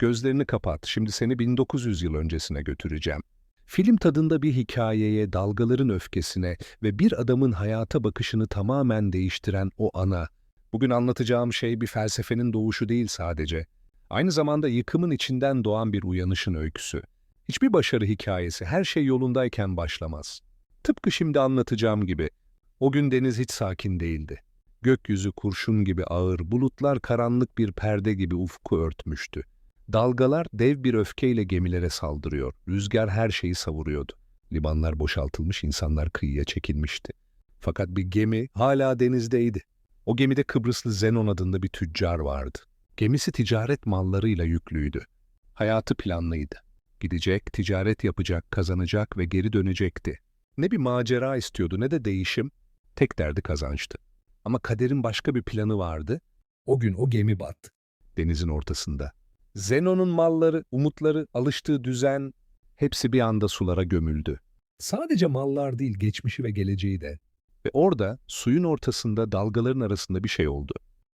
Gözlerini kapat. Şimdi seni 1900 yıl öncesine götüreceğim. Film tadında bir hikayeye, dalgaların öfkesine ve bir adamın hayata bakışını tamamen değiştiren o ana. Bugün anlatacağım şey bir felsefenin doğuşu değil sadece. Aynı zamanda yıkımın içinden doğan bir uyanışın öyküsü. Hiçbir başarı hikayesi her şey yolundayken başlamaz. Tıpkı şimdi anlatacağım gibi. O gün deniz hiç sakin değildi. Gökyüzü kurşun gibi ağır, bulutlar karanlık bir perde gibi ufku örtmüştü. Dalgalar dev bir öfkeyle gemilere saldırıyor, rüzgar her şeyi savuruyordu. Limanlar boşaltılmış, insanlar kıyıya çekilmişti. Fakat bir gemi hala denizdeydi. O gemide Kıbrıslı Zenon adında bir tüccar vardı. Gemisi ticaret mallarıyla yüklüydü. Hayatı planlıydı. Gidecek, ticaret yapacak, kazanacak ve geri dönecekti. Ne bir macera istiyordu ne de değişim. Tek derdi kazançtı. Ama kaderin başka bir planı vardı. O gün o gemi battı. Denizin ortasında. Zenon'un malları, umutları, alıştığı düzen hepsi bir anda sulara gömüldü. Sadece mallar değil, geçmişi ve geleceği de. Ve orada suyun ortasında dalgaların arasında bir şey oldu.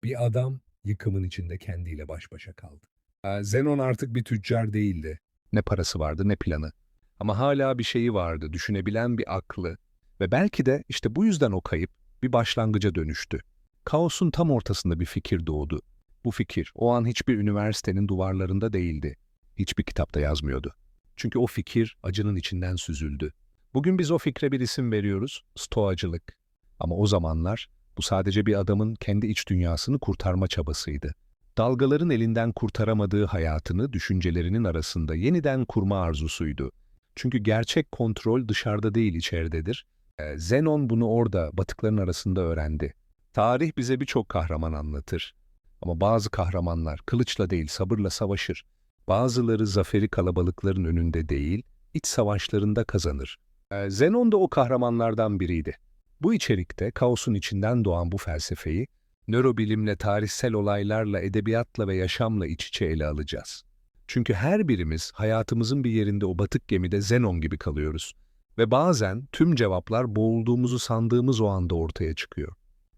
Bir adam yıkımın içinde kendiyle baş başa kaldı. Ee, Zenon artık bir tüccar değildi. Ne parası vardı ne planı. Ama hala bir şeyi vardı, düşünebilen bir aklı. Ve belki de işte bu yüzden o kayıp bir başlangıca dönüştü. Kaosun tam ortasında bir fikir doğdu. Bu fikir o an hiçbir üniversitenin duvarlarında değildi. Hiçbir kitapta yazmıyordu. Çünkü o fikir acının içinden süzüldü. Bugün biz o fikre bir isim veriyoruz, stoacılık. Ama o zamanlar bu sadece bir adamın kendi iç dünyasını kurtarma çabasıydı. Dalgaların elinden kurtaramadığı hayatını düşüncelerinin arasında yeniden kurma arzusuydu. Çünkü gerçek kontrol dışarıda değil içeridedir. Ee, Zenon bunu orada, batıkların arasında öğrendi. Tarih bize birçok kahraman anlatır. Ama bazı kahramanlar kılıçla değil sabırla savaşır. Bazıları zaferi kalabalıkların önünde değil, iç savaşlarında kazanır. Ee, Zenon da o kahramanlardan biriydi. Bu içerikte kaosun içinden doğan bu felsefeyi, nörobilimle, tarihsel olaylarla, edebiyatla ve yaşamla iç içe ele alacağız. Çünkü her birimiz hayatımızın bir yerinde o batık gemide Zenon gibi kalıyoruz. Ve bazen tüm cevaplar boğulduğumuzu sandığımız o anda ortaya çıkıyor.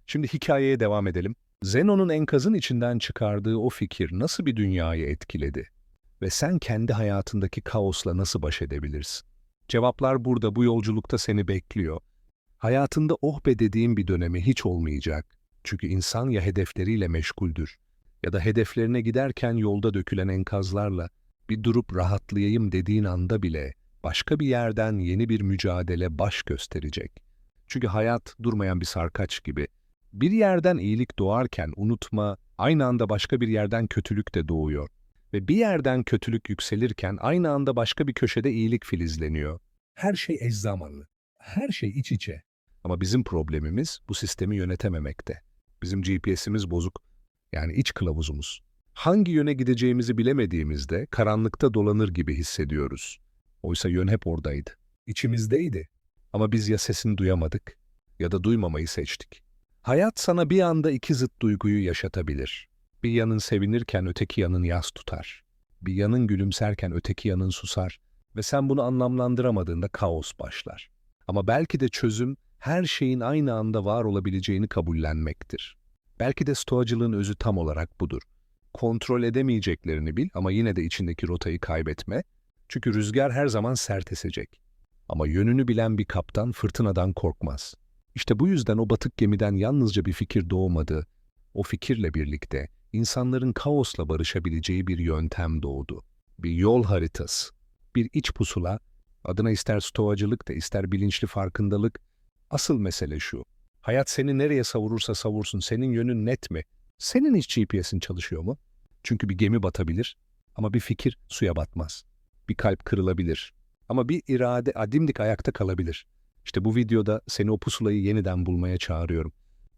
Şimdi hikayeye devam edelim. Zenon'un enkazın içinden çıkardığı o fikir nasıl bir dünyayı etkiledi? Ve sen kendi hayatındaki kaosla nasıl baş edebilirsin? Cevaplar burada, bu yolculukta seni bekliyor. Hayatında oh be dediğin bir dönemi hiç olmayacak. Çünkü insan ya hedefleriyle meşguldür ya da hedeflerine giderken yolda dökülen enkazlarla bir durup rahatlayayım dediğin anda bile başka bir yerden yeni bir mücadele baş gösterecek. Çünkü hayat durmayan bir sarkaç gibi. Bir yerden iyilik doğarken unutma, aynı anda başka bir yerden kötülük de doğuyor. Ve bir yerden kötülük yükselirken aynı anda başka bir köşede iyilik filizleniyor. Her şey eş zamanlı. Her şey iç içe. Ama bizim problemimiz bu sistemi yönetememekte. Bizim GPS'imiz bozuk. Yani iç kılavuzumuz. Hangi yöne gideceğimizi bilemediğimizde karanlıkta dolanır gibi hissediyoruz. Oysa yön hep oradaydı. İçimizdeydi. Ama biz ya sesini duyamadık ya da duymamayı seçtik. Hayat sana bir anda iki zıt duyguyu yaşatabilir. Bir yanın sevinirken öteki yanın yas tutar. Bir yanın gülümserken öteki yanın susar ve sen bunu anlamlandıramadığında kaos başlar. Ama belki de çözüm her şeyin aynı anda var olabileceğini kabullenmektir. Belki de stoacılığın özü tam olarak budur. Kontrol edemeyeceklerini bil ama yine de içindeki rotayı kaybetme. Çünkü rüzgar her zaman sert esecek. Ama yönünü bilen bir kaptan fırtınadan korkmaz. İşte bu yüzden o batık gemiden yalnızca bir fikir doğmadı. O fikirle birlikte insanların kaosla barışabileceği bir yöntem doğdu. Bir yol haritası, bir iç pusula, adına ister stoacılık da ister bilinçli farkındalık, asıl mesele şu. Hayat seni nereye savurursa savursun, senin yönün net mi? Senin hiç GPS'in çalışıyor mu? Çünkü bir gemi batabilir ama bir fikir suya batmaz. Bir kalp kırılabilir ama bir irade adimdik ayakta kalabilir. İşte bu videoda seni o pusulayı yeniden bulmaya çağırıyorum.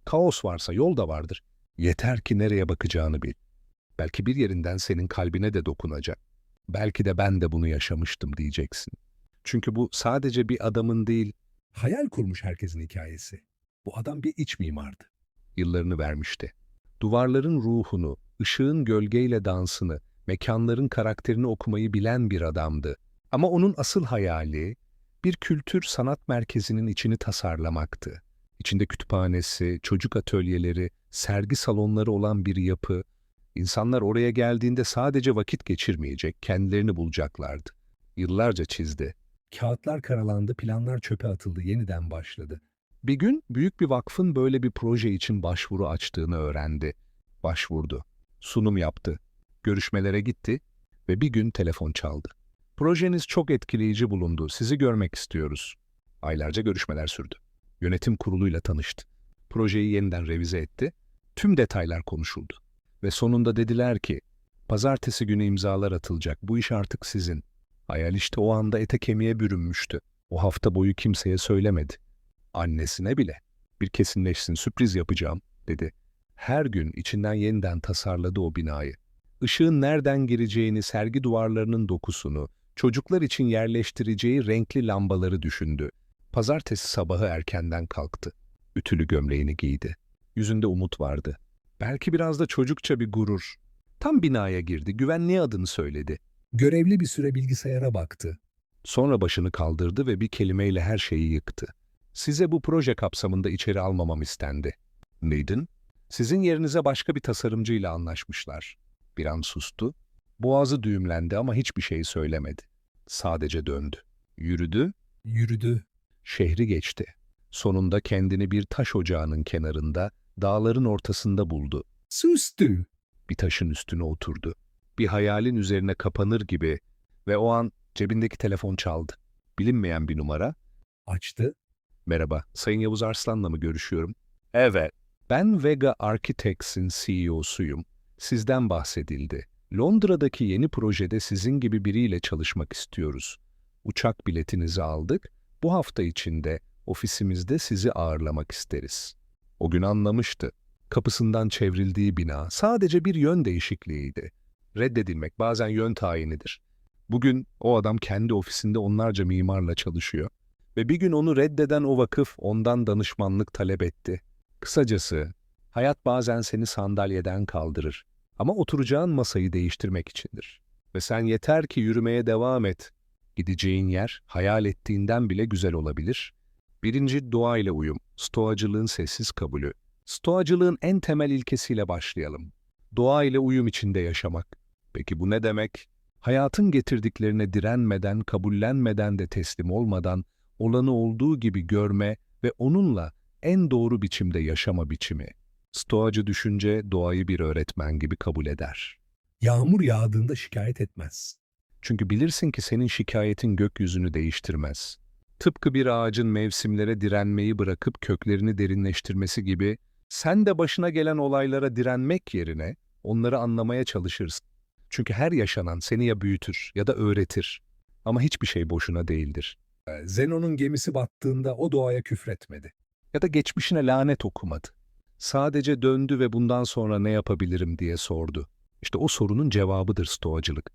Kaos varsa yol da vardır. Yeter ki nereye bakacağını bil. Belki bir yerinden senin kalbine de dokunacak. Belki de ben de bunu yaşamıştım diyeceksin. Çünkü bu sadece bir adamın değil, hayal kurmuş herkesin hikayesi. Bu adam bir iç mimardı. Yıllarını vermişti. Duvarların ruhunu, ışığın gölgeyle dansını, mekanların karakterini okumayı bilen bir adamdı. Ama onun asıl hayali bir kültür sanat merkezinin içini tasarlamaktı. İçinde kütüphanesi, çocuk atölyeleri, sergi salonları olan bir yapı İnsanlar oraya geldiğinde sadece vakit geçirmeyecek, kendilerini bulacaklardı. Yıllarca çizdi. Kağıtlar karalandı, planlar çöpe atıldı, yeniden başladı. Bir gün büyük bir vakfın böyle bir proje için başvuru açtığını öğrendi. Başvurdu. Sunum yaptı. Görüşmelere gitti ve bir gün telefon çaldı. Projeniz çok etkileyici bulundu. Sizi görmek istiyoruz. Aylarca görüşmeler sürdü. Yönetim kuruluyla tanıştı. Projeyi yeniden revize etti. Tüm detaylar konuşuldu. Ve sonunda dediler ki, pazartesi günü imzalar atılacak. Bu iş artık sizin. Hayal işte o anda ete kemiğe bürünmüştü. O hafta boyu kimseye söylemedi. Annesine bile. Bir kesinleşsin sürpriz yapacağım dedi. Her gün içinden yeniden tasarladı o binayı. Işığın nereden gireceğini, sergi duvarlarının dokusunu, çocuklar için yerleştireceği renkli lambaları düşündü. Pazartesi sabahı erkenden kalktı. Ütülü gömleğini giydi. Yüzünde umut vardı. Belki biraz da çocukça bir gurur. Tam binaya girdi, güvenliği adını söyledi. Görevli bir süre bilgisayara baktı. Sonra başını kaldırdı ve bir kelimeyle her şeyi yıktı. Size bu proje kapsamında içeri almamam istendi. Neydin? Sizin yerinize başka bir tasarımcıyla anlaşmışlar. Bir an sustu. Boğazı düğümlendi ama hiçbir şey söylemedi. Sadece döndü. Yürüdü. Yürüdü. Şehri geçti. Sonunda kendini bir taş ocağının kenarında, dağların ortasında buldu. Sustu. Bir taşın üstüne oturdu. Bir hayalin üzerine kapanır gibi ve o an cebindeki telefon çaldı. Bilinmeyen bir numara. Açtı. Merhaba, Sayın Yavuz Arslan'la mı görüşüyorum? Evet. Ben Vega Architects'in CEO'suyum. Sizden bahsedildi. Londra'daki yeni projede sizin gibi biriyle çalışmak istiyoruz. Uçak biletinizi aldık. Bu hafta içinde ofisimizde sizi ağırlamak isteriz. O gün anlamıştı. Kapısından çevrildiği bina sadece bir yön değişikliğiydi. Reddedilmek bazen yön tayinidir. Bugün o adam kendi ofisinde onlarca mimarla çalışıyor. Ve bir gün onu reddeden o vakıf ondan danışmanlık talep etti. Kısacası, hayat bazen seni sandalyeden kaldırır. Ama oturacağın masayı değiştirmek içindir. Ve sen yeter ki yürümeye devam et. Gideceğin yer, hayal ettiğinden bile güzel olabilir. Birinci doğa ile uyum, stoacılığın sessiz kabulü. Stoacılığın en temel ilkesiyle başlayalım. Doğa ile uyum içinde yaşamak. Peki bu ne demek? Hayatın getirdiklerine direnmeden, kabullenmeden de teslim olmadan, olanı olduğu gibi görme ve onunla en doğru biçimde yaşama biçimi. Stoacı düşünce doğayı bir öğretmen gibi kabul eder. Yağmur yağdığında şikayet etmez. Çünkü bilirsin ki senin şikayetin gökyüzünü değiştirmez. Tıpkı bir ağacın mevsimlere direnmeyi bırakıp köklerini derinleştirmesi gibi, sen de başına gelen olaylara direnmek yerine onları anlamaya çalışırsın. Çünkü her yaşanan seni ya büyütür ya da öğretir. Ama hiçbir şey boşuna değildir. Zenon'un gemisi battığında o doğaya küfretmedi. Ya da geçmişine lanet okumadı. Sadece döndü ve bundan sonra ne yapabilirim diye sordu. İşte o sorunun cevabıdır stoacılık.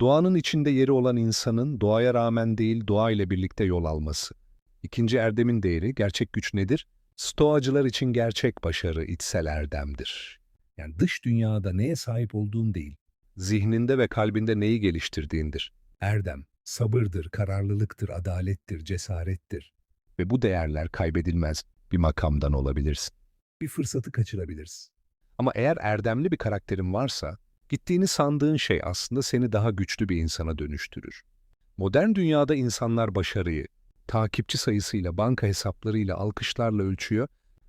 Doğanın içinde yeri olan insanın doğaya rağmen değil doğa ile birlikte yol alması. İkinci erdemin değeri, gerçek güç nedir? Stoacılar için gerçek başarı içsel erdemdir. Yani dış dünyada neye sahip olduğun değil, zihninde ve kalbinde neyi geliştirdiğindir. Erdem, sabırdır, kararlılıktır, adalettir, cesarettir. Ve bu değerler kaybedilmez bir makamdan olabilirsin. Bir fırsatı kaçırabilirsin. Ama eğer erdemli bir karakterin varsa, gittiğini sandığın şey aslında seni daha güçlü bir insana dönüştürür. Modern dünyada insanlar başarıyı, takipçi sayısıyla, banka hesaplarıyla, alkışlarla ölçüyor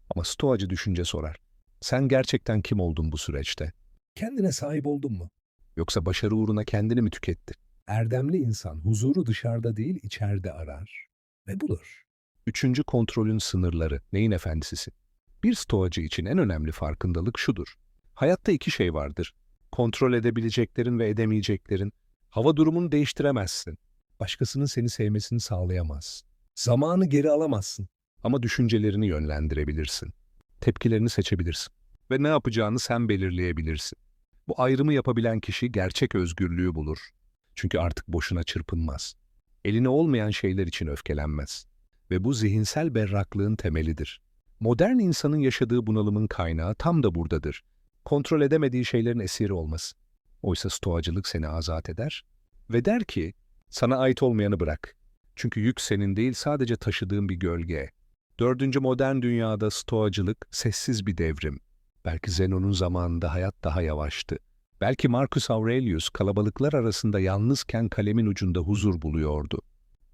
ama stoacı düşünce sorar. Sen gerçekten kim oldun bu süreçte? Kendine sahip oldun mu? Yoksa başarı uğruna kendini mi tükettin? Erdemli insan huzuru dışarıda değil içeride arar ve bulur. Üçüncü kontrolün sınırları. Neyin efendisisin? Bir stoacı için en önemli farkındalık şudur. Hayatta iki şey vardır. Kontrol edebileceklerin ve edemeyeceklerin. Hava durumunu değiştiremezsin. Başkasının seni sevmesini sağlayamazsın. Zamanı geri alamazsın. Ama düşüncelerini yönlendirebilirsin. Tepkilerini seçebilirsin. Ve ne yapacağını sen belirleyebilirsin. Bu ayrımı yapabilen kişi gerçek özgürlüğü bulur. Çünkü artık boşuna çırpınmaz. Eline olmayan şeyler için öfkelenmez. Ve bu zihinsel berraklığın temelidir. Modern insanın yaşadığı bunalımın kaynağı tam da buradadır. Kontrol edemediği şeylerin esiri olması. Oysa stoacılık seni azat eder ve der ki, sana ait olmayanı bırak. Çünkü yük senin değil sadece taşıdığın bir gölge. Dördüncü modern dünyada stoacılık sessiz bir devrim. Belki Zenon'un zamanında hayat daha yavaştı. Belki Marcus Aurelius kalabalıklar arasında yalnızken kalemin ucunda huzur buluyordu.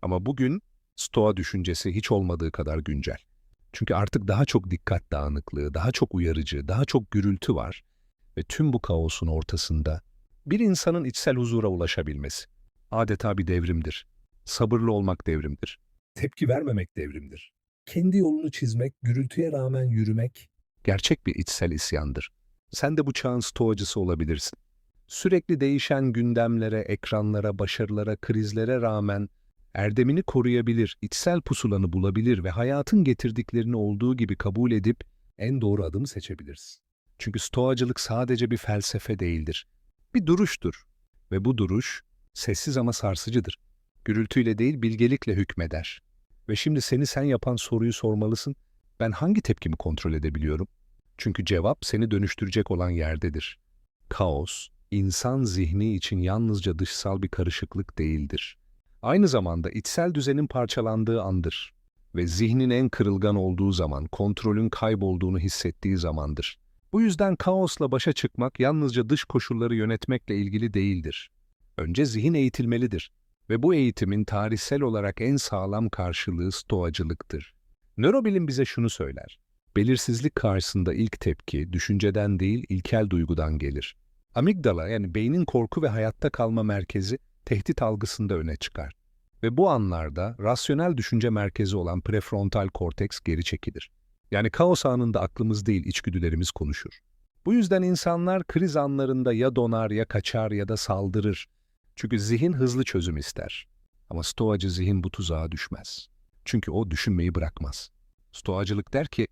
Ama bugün Stoa düşüncesi hiç olmadığı kadar güncel. Çünkü artık daha çok dikkat dağınıklığı, daha çok uyarıcı, daha çok gürültü var ve tüm bu kaosun ortasında bir insanın içsel huzura ulaşabilmesi adeta bir devrimdir. Sabırlı olmak devrimdir. Tepki vermemek devrimdir. Kendi yolunu çizmek, gürültüye rağmen yürümek, Gerçek bir içsel isyandır. Sen de bu çağın stoacısı olabilirsin. Sürekli değişen gündemlere, ekranlara, başarılara, krizlere rağmen erdemini koruyabilir, içsel pusulanı bulabilir ve hayatın getirdiklerini olduğu gibi kabul edip en doğru adımı seçebilirsin. Çünkü stoacılık sadece bir felsefe değildir. Bir duruştur. Ve bu duruş sessiz ama sarsıcıdır. Gürültüyle değil bilgelikle hükmeder. Ve şimdi seni sen yapan soruyu sormalısın. Ben hangi tepkimi kontrol edebiliyorum? Çünkü cevap seni dönüştürecek olan yerdedir. Kaos, insan zihni için yalnızca dışsal bir karışıklık değildir. Aynı zamanda içsel düzenin parçalandığı andır. Ve zihnin en kırılgan olduğu zaman, kontrolün kaybolduğunu hissettiği zamandır. Bu yüzden kaosla başa çıkmak yalnızca dış koşulları yönetmekle ilgili değildir. Önce zihin eğitilmelidir ve bu eğitimin tarihsel olarak en sağlam karşılığı stoacılıktır. Nörobilim bize şunu söyler. Belirsizlik karşısında ilk tepki düşünceden değil ilkel duygudan gelir. Amigdala yani beynin korku ve hayatta kalma merkezi tehdit algısında öne çıkar. Ve bu anlarda rasyonel düşünce merkezi olan prefrontal korteks geri çekilir. Yani kaos anında aklımız değil içgüdülerimiz konuşur. Bu yüzden insanlar kriz anlarında ya donar ya kaçar ya da saldırır. Çünkü zihin hızlı çözüm ister. Ama stoacı zihin bu tuzağa düşmez. Çünkü o düşünmeyi bırakmaz. Stoacılık der ki,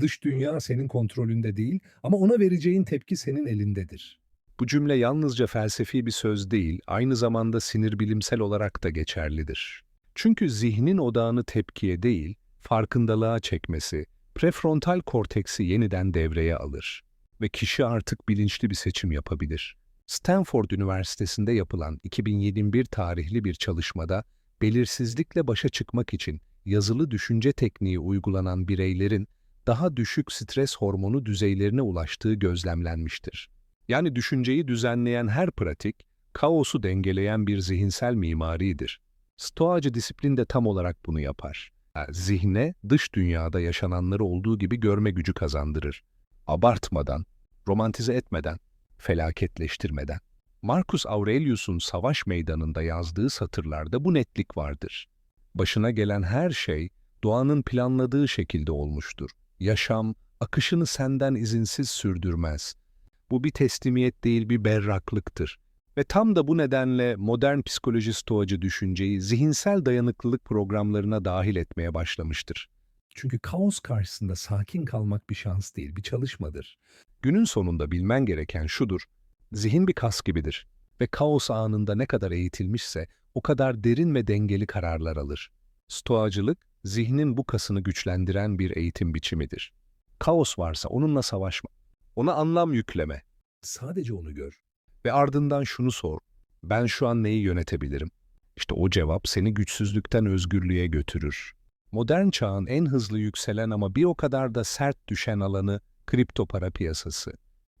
dış dünya senin kontrolünde değil ama ona vereceğin tepki senin elindedir. Bu cümle yalnızca felsefi bir söz değil, aynı zamanda sinir bilimsel olarak da geçerlidir. Çünkü zihnin odağını tepkiye değil, farkındalığa çekmesi, prefrontal korteksi yeniden devreye alır ve kişi artık bilinçli bir seçim yapabilir. Stanford Üniversitesi'nde yapılan 2021 tarihli bir çalışmada belirsizlikle başa çıkmak için yazılı düşünce tekniği uygulanan bireylerin daha düşük stres hormonu düzeylerine ulaştığı gözlemlenmiştir. Yani düşünceyi düzenleyen her pratik, kaosu dengeleyen bir zihinsel mimaridir. Stoacı disiplin de tam olarak bunu yapar. Zihne, dış dünyada yaşananları olduğu gibi görme gücü kazandırır. Abartmadan, romantize etmeden, felaketleştirmeden. Marcus Aurelius'un savaş meydanında yazdığı satırlarda bu netlik vardır. Başına gelen her şey doğanın planladığı şekilde olmuştur. Yaşam, akışını senden izinsiz sürdürmez. Bu bir teslimiyet değil bir berraklıktır. Ve tam da bu nedenle modern psikoloji stoacı düşünceyi zihinsel dayanıklılık programlarına dahil etmeye başlamıştır. Çünkü kaos karşısında sakin kalmak bir şans değil, bir çalışmadır. Günün sonunda bilmen gereken şudur, zihin bir kas gibidir ve kaos anında ne kadar eğitilmişse o kadar derin ve dengeli kararlar alır. Stoacılık, zihnin bu kasını güçlendiren bir eğitim biçimidir. Kaos varsa onunla savaşma, ona anlam yükleme Sadece onu gör. ve ardından şunu sor, ben şu an neyi yönetebilirim? İşte o cevap seni güçsüzlükten özgürlüğe götürür. Modern çağın en hızlı yükselen ama bir o kadar da sert düşen alanı kripto para piyasası.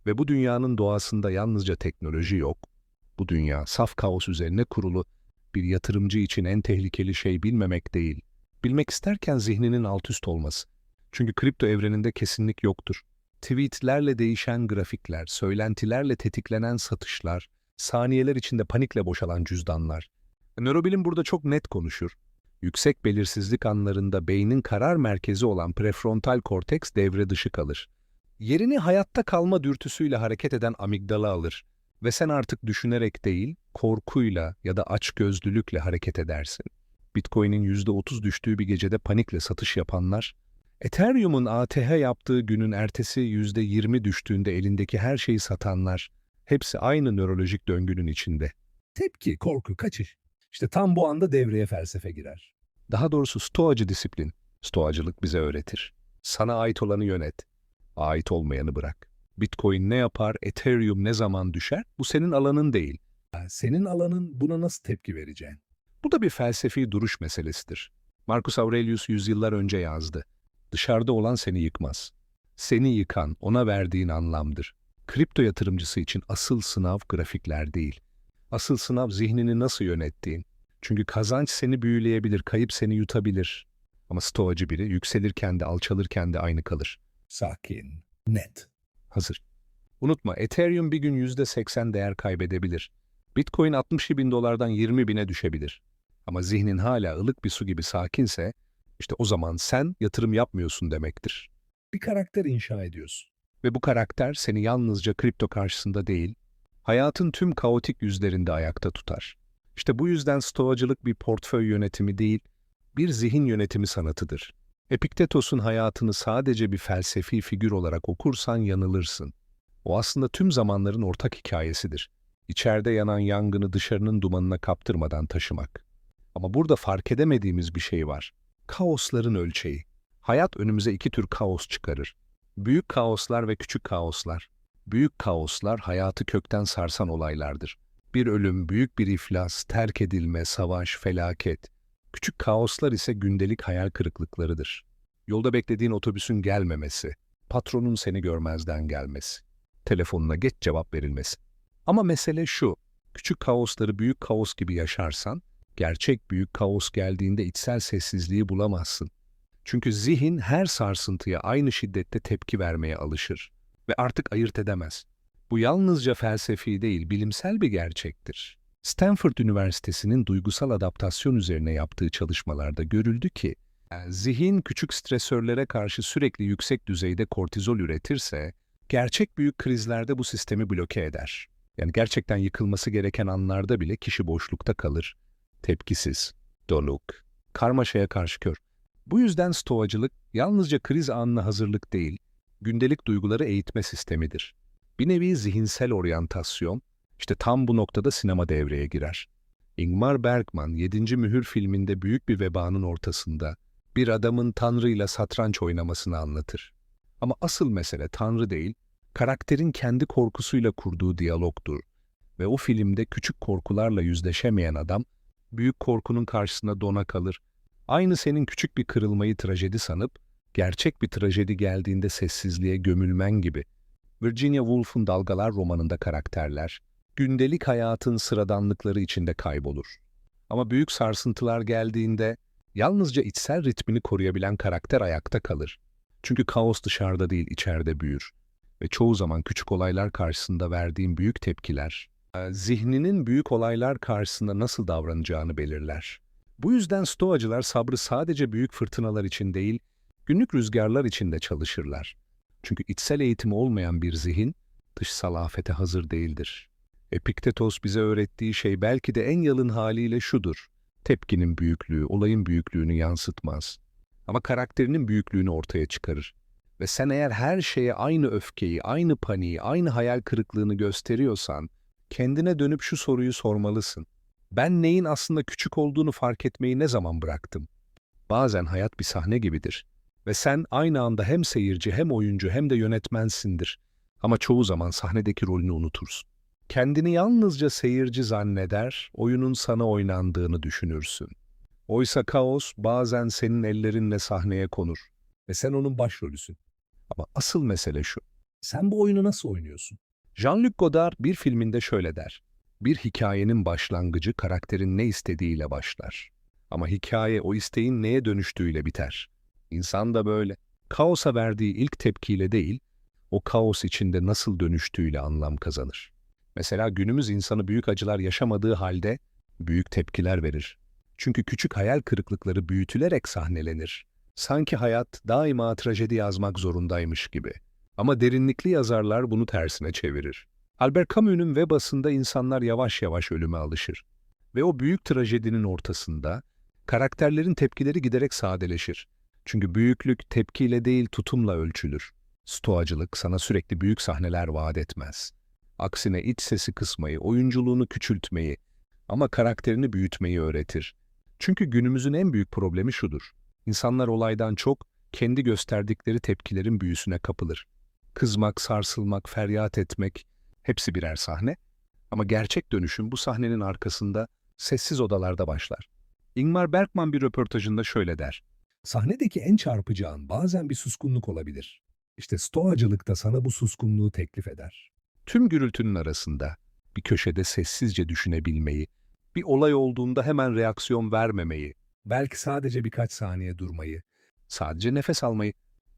Ve bu dünyanın doğasında yalnızca teknoloji yok. Bu dünya saf kaos üzerine kurulu bir yatırımcı için en tehlikeli şey bilmemek değil. Bilmek isterken zihninin alt üst olması. Çünkü kripto evreninde kesinlik yoktur. Tweetlerle değişen grafikler, söylentilerle tetiklenen satışlar, saniyeler içinde panikle boşalan cüzdanlar. Nörobilim burada çok net konuşur. Yüksek belirsizlik anlarında beynin karar merkezi olan prefrontal korteks devre dışı kalır. Yerini hayatta kalma dürtüsüyle hareket eden amigdala alır ve sen artık düşünerek değil, korkuyla ya da açgözlülükle hareket edersin. Bitcoin'in %30 düştüğü bir gecede panikle satış yapanlar, Ethereum'un ATH yaptığı günün ertesi %20 düştüğünde elindeki her şeyi satanlar, hepsi aynı nörolojik döngünün içinde. Tepki, korku, kaçış. İşte tam bu anda devreye felsefe girer. Daha doğrusu stoacı disiplin, stoacılık bize öğretir. Sana ait olanı yönet, ait olmayanı bırak. Bitcoin ne yapar, Ethereum ne zaman düşer? Bu senin alanın değil. Senin alanın buna nasıl tepki vereceksin? Bu da bir felsefi duruş meselesidir. Marcus Aurelius yüzyıllar önce yazdı. Dışarıda olan seni yıkmaz. Seni yıkan, ona verdiğin anlamdır. Kripto yatırımcısı için asıl sınav grafikler değil. Asıl sınav zihnini nasıl yönettiğin. Çünkü kazanç seni büyüleyebilir, kayıp seni yutabilir. Ama stoacı biri yükselirken de alçalırken de aynı kalır. Sakin, net. Hazır. Unutma Ethereum bir gün %80 değer kaybedebilir. Bitcoin 60 bin dolardan 20 bine düşebilir. Ama zihnin hala ılık bir su gibi sakinse, işte o zaman sen yatırım yapmıyorsun demektir. Bir karakter inşa ediyorsun. Ve bu karakter seni yalnızca kripto karşısında değil, hayatın tüm kaotik yüzlerinde ayakta tutar. İşte bu yüzden stoacılık bir portföy yönetimi değil, bir zihin yönetimi sanatıdır. Epiktetos'un hayatını sadece bir felsefi figür olarak okursan yanılırsın. O aslında tüm zamanların ortak hikayesidir. İçeride yanan yangını dışarının dumanına kaptırmadan taşımak. Ama burada fark edemediğimiz bir şey var. Kaosların ölçeği. Hayat önümüze iki tür kaos çıkarır. Büyük kaoslar ve küçük kaoslar. Büyük kaoslar hayatı kökten sarsan olaylardır. Bir ölüm, büyük bir iflas, terk edilme, savaş, felaket. Küçük kaoslar ise gündelik hayal kırıklıklarıdır. Yolda beklediğin otobüsün gelmemesi, patronun seni görmezden gelmesi, telefonuna geç cevap verilmesi. Ama mesele şu, küçük kaosları büyük kaos gibi yaşarsan, gerçek büyük kaos geldiğinde içsel sessizliği bulamazsın. Çünkü zihin her sarsıntıya aynı şiddette tepki vermeye alışır ve artık ayırt edemez. Bu yalnızca felsefi değil, bilimsel bir gerçektir. Stanford Üniversitesi'nin duygusal adaptasyon üzerine yaptığı çalışmalarda görüldü ki, e, zihin küçük stresörlere karşı sürekli yüksek düzeyde kortizol üretirse, gerçek büyük krizlerde bu sistemi bloke eder. Yani gerçekten yıkılması gereken anlarda bile kişi boşlukta kalır, tepkisiz, donuk, karmaşaya karşı kör. Bu yüzden stoacılık yalnızca kriz anına hazırlık değil, gündelik duyguları eğitme sistemidir. Bir nevi zihinsel oryantasyon, işte tam bu noktada sinema devreye girer. Ingmar Bergman 7. Mühür filminde büyük bir vebanın ortasında bir adamın Tanrı'yla satranç oynamasını anlatır. Ama asıl mesele Tanrı değil, karakterin kendi korkusuyla kurduğu diyalogdur. Ve o filmde küçük korkularla yüzleşemeyen adam, büyük korkunun karşısında dona kalır. Aynı senin küçük bir kırılmayı trajedi sanıp, gerçek bir trajedi geldiğinde sessizliğe gömülmen gibi. Virginia Woolf'un Dalgalar romanında karakterler, gündelik hayatın sıradanlıkları içinde kaybolur. Ama büyük sarsıntılar geldiğinde, yalnızca içsel ritmini koruyabilen karakter ayakta kalır. Çünkü kaos dışarıda değil, içeride büyür. Ve çoğu zaman küçük olaylar karşısında verdiğim büyük tepkiler, zihninin büyük olaylar karşısında nasıl davranacağını belirler. Bu yüzden stoacılar sabrı sadece büyük fırtınalar için değil, günlük rüzgarlar için de çalışırlar. Çünkü içsel eğitimi olmayan bir zihin, dışsal afete hazır değildir. Epiktetos bize öğrettiği şey belki de en yalın haliyle şudur. Tepkinin büyüklüğü, olayın büyüklüğünü yansıtmaz. Ama karakterinin büyüklüğünü ortaya çıkarır. Ve sen eğer her şeye aynı öfkeyi, aynı paniği, aynı hayal kırıklığını gösteriyorsan, kendine dönüp şu soruyu sormalısın. Ben neyin aslında küçük olduğunu fark etmeyi ne zaman bıraktım? Bazen hayat bir sahne gibidir. Ve sen aynı anda hem seyirci hem oyuncu hem de yönetmensindir. Ama çoğu zaman sahnedeki rolünü unutursun. Kendini yalnızca seyirci zanneder, oyunun sana oynandığını düşünürsün. Oysa kaos bazen senin ellerinle sahneye konur. Ve sen onun başrolüsün. Ama asıl mesele şu. Sen bu oyunu nasıl oynuyorsun? Jean-Luc Godard bir filminde şöyle der. Bir hikayenin başlangıcı karakterin ne istediğiyle başlar. Ama hikaye o isteğin neye dönüştüğüyle biter. İnsan da böyle. Kaosa verdiği ilk tepkiyle değil, o kaos içinde nasıl dönüştüğüyle anlam kazanır. Mesela günümüz insanı büyük acılar yaşamadığı halde büyük tepkiler verir. Çünkü küçük hayal kırıklıkları büyütülerek sahnelenir. Sanki hayat daima trajedi yazmak zorundaymış gibi. Ama derinlikli yazarlar bunu tersine çevirir. Albert Camus'un Vebas'ında insanlar yavaş yavaş ölüme alışır. Ve o büyük trajedinin ortasında karakterlerin tepkileri giderek sadeleşir. Çünkü büyüklük tepkiyle değil tutumla ölçülür. Stoacılık sana sürekli büyük sahneler vaat etmez. Aksine iç sesi kısmayı, oyunculuğunu küçültmeyi ama karakterini büyütmeyi öğretir. Çünkü günümüzün en büyük problemi şudur. İnsanlar olaydan çok kendi gösterdikleri tepkilerin büyüsüne kapılır. Kızmak, sarsılmak, feryat etmek hepsi birer sahne. Ama gerçek dönüşüm bu sahnenin arkasında sessiz odalarda başlar. Ingmar Bergman bir röportajında şöyle der. Sahnedeki en çarpıcı an bazen bir suskunluk olabilir. İşte stoacılık da sana bu suskunluğu teklif eder. Tüm gürültünün arasında bir köşede sessizce düşünebilmeyi, bir olay olduğunda hemen reaksiyon vermemeyi, Belki sadece birkaç saniye durmayı. sadece nefes almayı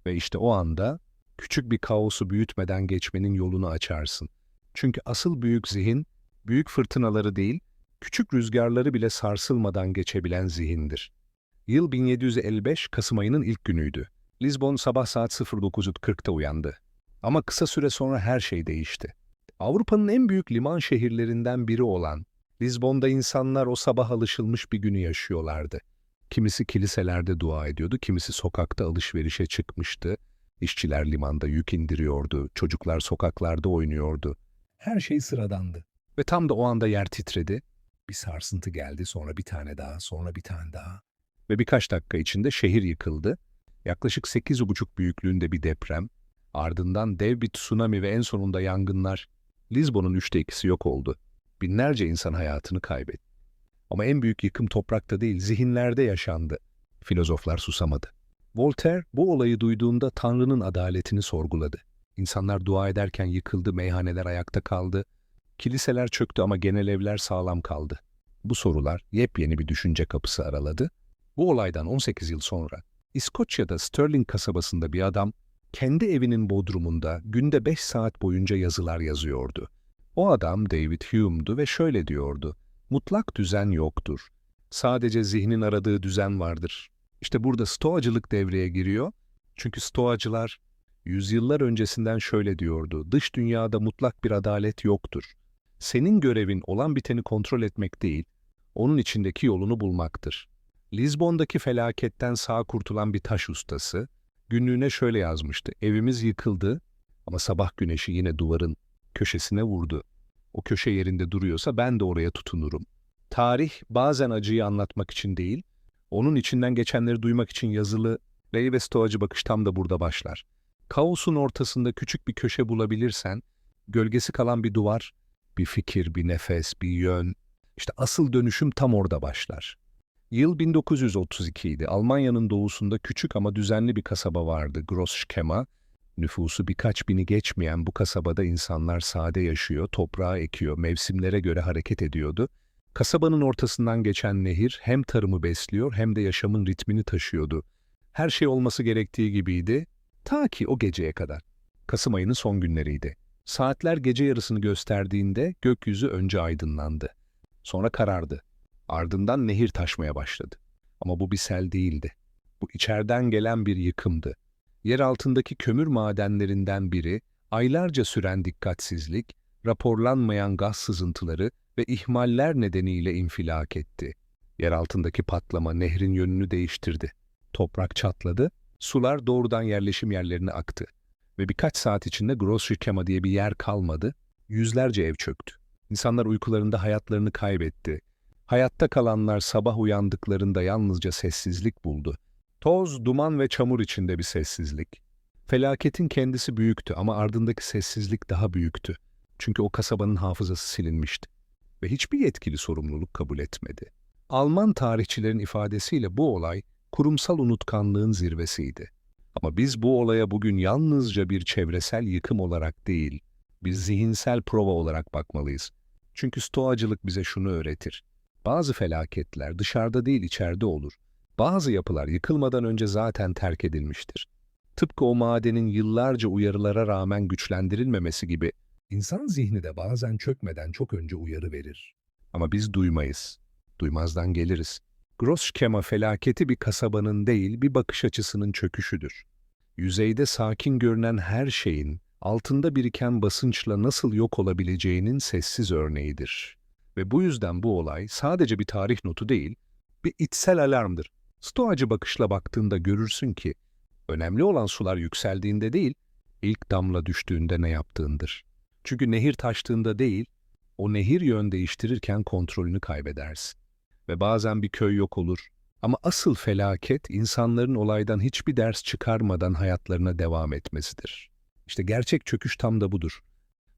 ve işte o anda küçük bir kaosu büyütmeden geçmenin yolunu açarsın. Çünkü asıl büyük zihin, büyük fırtınaları değil, küçük rüzgarları bile sarsılmadan geçebilen zihindir. Yıl 1755 Kasım ayının ilk günüydü. Lisbon sabah saat 09.40'da uyandı. Ama kısa süre sonra her şey değişti. Avrupa'nın en büyük liman şehirlerinden biri olan Lisbon'da insanlar o sabah alışılmış bir günü yaşıyorlardı. Kimisi kiliselerde dua ediyordu, kimisi sokakta alışverişe çıkmıştı. İşçiler limanda yük indiriyordu, çocuklar sokaklarda oynuyordu. Her şey sıradandı. Ve tam da o anda yer titredi Bir sarsıntı geldi, sonra bir tane daha, sonra bir tane daha. ve birkaç dakika içinde şehir yıkıldı. Yaklaşık 8,5 büyüklüğünde bir deprem, ardından dev bir tsunami ve en sonunda yangınlar. Lizbon'un üçte ikisi yok oldu. Binlerce insan hayatını kaybetti. Ama en büyük yıkım toprakta değil, zihinlerde yaşandı. Filozoflar susamadı. Voltaire bu olayı duyduğunda Tanrı'nın adaletini sorguladı. İnsanlar dua ederken yıkıldı, meyhaneler ayakta kaldı. Kiliseler çöktü ama genel evler sağlam kaldı. Bu sorular yepyeni bir düşünce kapısı araladı. Bu olaydan 18 yıl sonra İskoçya'da Stirling kasabasında bir adam kendi evinin bodrumunda günde 5 saat boyunca yazılar yazıyordu. O adam David Hume'du ve şöyle diyordu. Mutlak düzen yoktur. Sadece zihnin aradığı düzen vardır. İşte burada stoacılık devreye giriyor. Çünkü stoacılar yüzyıllar öncesinden şöyle diyordu. Dış dünyada mutlak bir adalet yoktur. Senin görevin olan biteni kontrol etmek değil, onun içindeki yolunu bulmaktır. Lizbon'daki felaketten sağ kurtulan bir taş ustası, günlüğüne şöyle yazmıştı. Evimiz yıkıldı ama sabah güneşi yine duvarın köşesine vurdu. O köşe yerinde duruyorsa ben de oraya tutunurum. Tarih bazen acıyı anlatmak için değil, onun içinden geçenleri duymak için yazılı, Ley ve Stoacı bakış tam da burada başlar. Kaosun ortasında küçük bir köşe bulabilirsen, gölgesi kalan bir duvar, bir fikir, bir nefes, bir yön, işte asıl dönüşüm tam orada başlar. Yıl 1932 idi. Almanya'nın doğusunda küçük ama düzenli bir kasaba vardı, Großschema. Nüfusu birkaç bini geçmeyen bu kasabada insanlar sade yaşıyor, toprağa ekiyor, mevsimlere göre hareket ediyordu. Kasabanın ortasından geçen nehir hem tarımı besliyor hem de yaşamın ritmini taşıyordu. Her şey olması gerektiği gibiydi, ta ki o geceye kadar. Kasım ayının son günleriydi. Saatler gece yarısını gösterdiğinde gökyüzü önce aydınlandı. Sonra karardı. Ardından nehir taşmaya başladı. Ama bu bir sel değildi. Bu içeriden gelen bir yıkımdı. Yer altındaki kömür madenlerinden biri, aylarca süren dikkatsizlik, raporlanmayan gaz sızıntıları ve ihmaller nedeniyle infilak etti. Yer altındaki patlama nehrin yönünü değiştirdi. Toprak çatladı, sular doğrudan yerleşim yerlerine aktı. Ve birkaç saat içinde Großschema diye bir yer kalmadı, yüzlerce ev çöktü. İnsanlar uykularında hayatlarını kaybetti. Hayatta kalanlar sabah uyandıklarında yalnızca sessizlik buldu. Toz, duman ve çamur içinde bir sessizlik. Felaketin kendisi büyüktü ama ardındaki sessizlik daha büyüktü. Çünkü o kasabanın hafızası silinmişti ve hiçbir yetkili sorumluluk kabul etmedi. Alman tarihçilerin ifadesiyle bu olay kurumsal unutkanlığın zirvesiydi. Ama biz bu olaya bugün yalnızca bir çevresel yıkım olarak değil, bir zihinsel prova olarak bakmalıyız. Çünkü stoacılık bize şunu öğretir. Bazı felaketler dışarıda değil içeride olur. Bazı yapılar yıkılmadan önce zaten terk edilmiştir. Tıpkı o madenin yıllarca uyarılara rağmen güçlendirilmemesi gibi İnsan zihni de bazen çökmeden çok önce uyarı verir. ama biz duymayız. Duymazdan geliriz. Großschema felaketi bir kasabanın değil, bir bakış açısının çöküşüdür. Yüzeyde sakin görünen her şeyin, altında biriken basınçla nasıl yok olabileceğinin sessiz örneğidir. Ve bu yüzden bu olay sadece bir tarih notu değil, bir içsel alarmdır. Stoacı bakışla baktığında görürsün ki, önemli olan sular yükseldiğinde değil, ilk damla düştüğünde ne yaptığındır. Çünkü nehir taştığında değil, o nehir yön değiştirirken kontrolünü kaybedersin. Ve bazen bir köy yok olur. Ama asıl felaket insanların olaydan hiçbir ders çıkarmadan hayatlarına devam etmesidir. İşte gerçek çöküş tam da budur.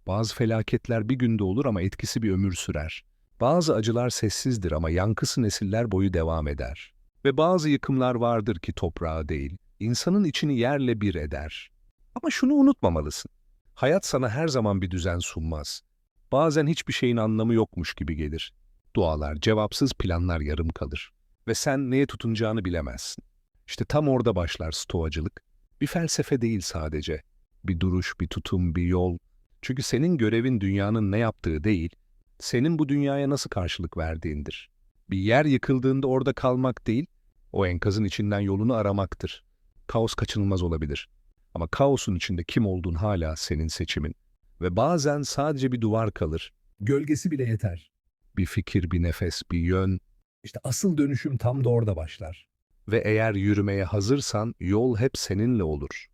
Bazı felaketler bir günde olur ama etkisi bir ömür sürer. Bazı acılar sessizdir ama yankısı nesiller boyu devam eder. Ve bazı yıkımlar vardır ki toprağı değil, insanın içini yerle bir eder. Ama şunu unutmamalısın. Hayat sana her zaman bir düzen sunmaz. Bazen hiçbir şeyin anlamı yokmuş gibi gelir. Dualar cevapsız, planlar yarım kalır. Ve sen neye tutunacağını bilemezsin. İşte tam orada başlar stoacılık. Bir felsefe değil sadece. Bir duruş, bir tutum, bir yol. Çünkü senin görevin dünyanın ne yaptığı değil, senin bu dünyaya nasıl karşılık verdiğindir. Bir yer yıkıldığında orada kalmak değil, o enkazın içinden yolunu aramaktır. Kaos kaçınılmaz olabilir. Ama kaosun içinde kim olduğun hala senin seçimin. Ve bazen sadece bir duvar kalır. Gölgesi bile yeter. Bir fikir, bir nefes, bir yön. İşte asıl dönüşüm tam da orada başlar. Ve eğer yürümeye hazırsan yol hep seninle olur.